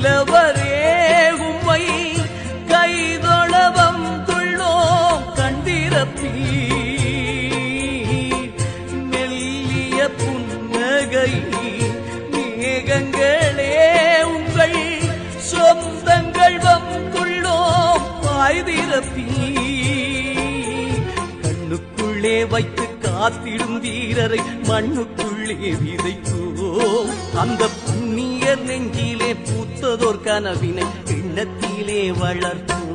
வல்லவரே உம்மை கைதொளவம் துள்ளோம் கண்டிரப்பி மெல்லிய புன்னகை மேகங்களே உங்கள் சொந்தங்கள் வந்துள்ளோம் பாய்திரப்பி கண்ணுக்குள்ளே வைத்து காத்திடும் வீரரை மண்ணுக்குள்ளே விதைக்கும் அந்த புண்ணிய நெஞ்சிலே பூத்ததோர் கனவினை எண்ணத்திலே வளர்த்தோம்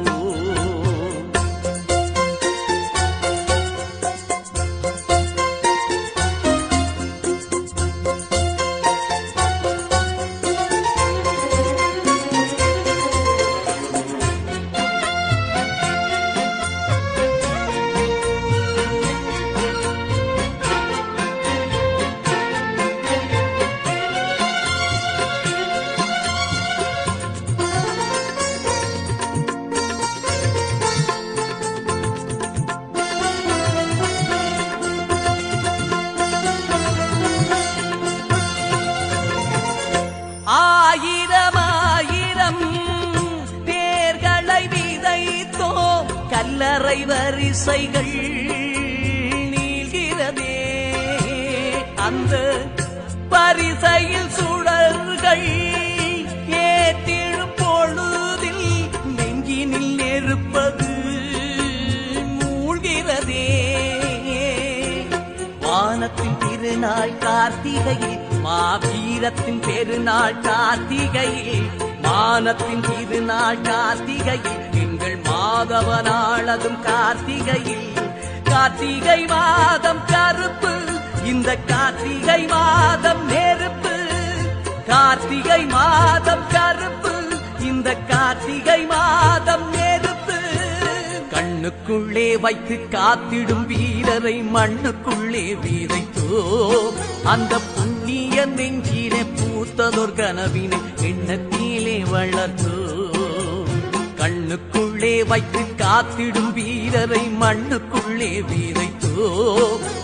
விதைத்தோம் கல்லறை வரிசைகள் நீள்கிறதே. அந்த பரிசையில் சுடர்கள் ஏற்றிடும் பொழுதில் நெஞ்சினில் நெருப்பது மூழ்கிறதே. வானத்தின் திருநாள் கார்த்திகையில் மாவீரத்தின் பெருநாள் கார்த்திகையில் மானத்தின் திருநாள் கார்த்திகையில் எங்கள் மாதவ நாளதும் கார்த்திகையில். கார்த்திகை மாதம் கருப்பு இந்த கார்த்திகை மாதம் நெருப்பு. கார்த்திகை மாதம் கருப்பு இந்த கார்த்திகை மாதம் நெருப்பு. கண்ணுக்குள்ளே வைத்து காத்திடும் வீரரை மண்ணுக்குள்ளே வீதைத்தோ. அந்த புண்ணிய நெஞ்சிலே பூத்ததொர் கனவினை எண்ணத்தில் வளர்த்தோ. கண்ணுக்குள்ளே வைத்து காத்திடும் வீரரை மண்ணுக்குள்ளே வீதைத்தோ.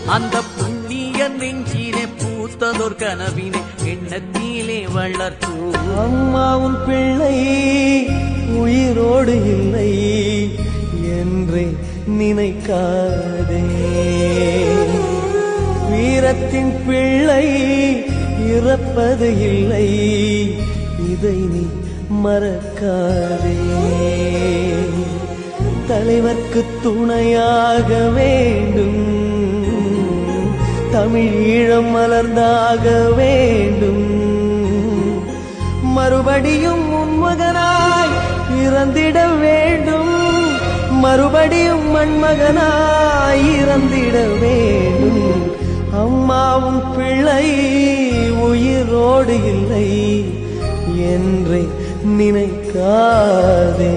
அந்த புண்ணிய நெஞ்சினை பூத்ததோர் கனவினை எண்ணத்திலே வளர்த்தோ. அம்மாவும் பிள்ளை உயிரோடு இல்லை என்றே நினைக்காதே. வீரத்தின் பிள்ளை இறப்பது இல்லை. இதை நீ மறக்காதே. தலைவர்க்கு துணையாக வேண்டும். தமிழீழம் மலர்ந்தாக வேண்டும். மறுபடியும் உன்மகனாய் இறந்திட வேண்டும். மறுபடியும் மண்மகனாய் இறந்திட வேண்டும். அம்மாவும் பிள்ளை உயிரோடு இல்லை. என்றே நினைக்காதே.